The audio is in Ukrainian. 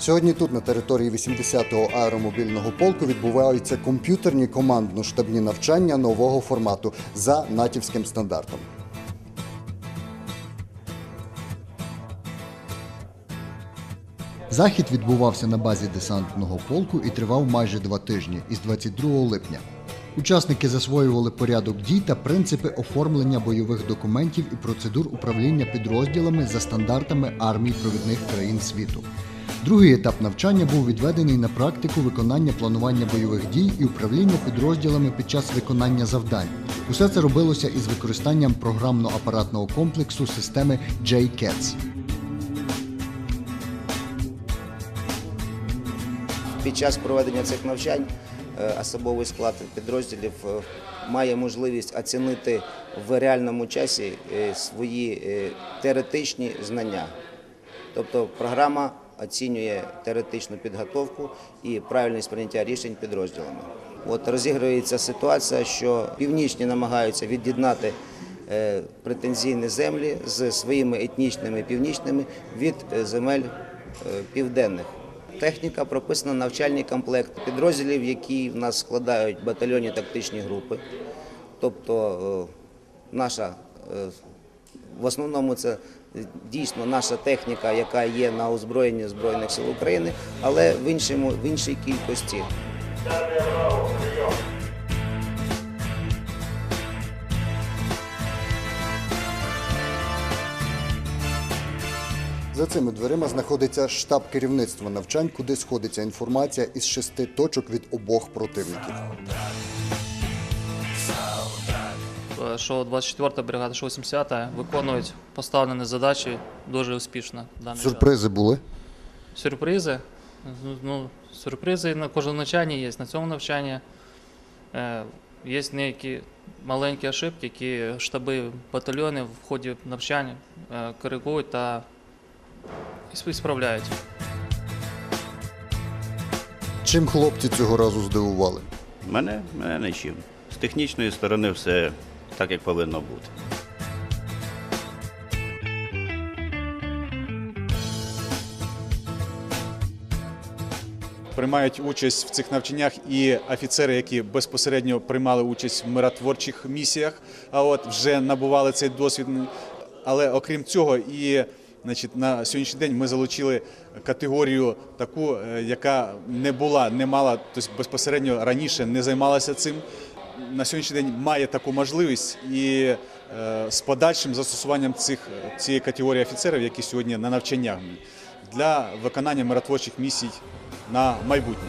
Сьогодні тут, на території 80-го аеромобільного полку, відбуваються комп'ютерні командно-штабні навчання нового формату за натівським стандартом. Захід відбувався на базі десантного полку і тривав майже два тижні із 22 липня. Учасники засвоювали порядок дій та принципи оформлення бойових документів і процедур управління підрозділами за стандартами армій провідних країн світу. Другий етап навчання був відведений на практику виконання планування бойових дій і управління підрозділами під час виконання завдань. Усе це робилося із використанням програмно-апаратного комплексу системи JCATS. Під час проведення цих навчань е, особовий склад підрозділів е, має можливість оцінити в реальному часі е, свої теоретичні знання. Тобто програма оцінює теоретичну підготовку і правильність прийняття рішень підрозділами. От розігрується ситуація, що північні намагаються від'єднати е, претензійні землі з своїми етнічними північними від е, земель е, південних. Техніка прописана навчальний комплект підрозділів, які в нас складають батальйонні тактичні групи. Тобто наша в основному це дійсно наша техніка, яка є на озброєнні Збройних сил України, але в іншому в іншій кількості. За цими дверима знаходиться штаб керівництва навчань, куди сходиться інформація із шести точок від обох противників. Що 24-та бригада, що 80-та виконують поставлені задачі дуже успішно. в даний час. Сюрпризи були. Сюрпризи. Ну, Ну, сюрпризи на кожному навчанні є. На цьому навчанні е, є деякі маленькі ошибки, які штаби батальйонів в ході навчання е, коригують та справляють. Чим хлопці цього разу здивували? Мене, мене нічим. З технічної сторони все так, як повинно бути. Приймають участь в цих навчаннях і офіцери, які безпосередньо приймали участь в миротворчих місіях, а от вже набували цей досвід. Але окрім цього, і значить, на сьогоднішній день ми залучили категорію таку, е, яка не була, не мала, тобто безпосередньо раніше не займалася цим. На сьогоднішній день має таку можливість і е, з подальшим застосуванням цих цієї категорії офіцерів, які сьогодні на навчаннях для виконання миротворчих місій на майбутнє.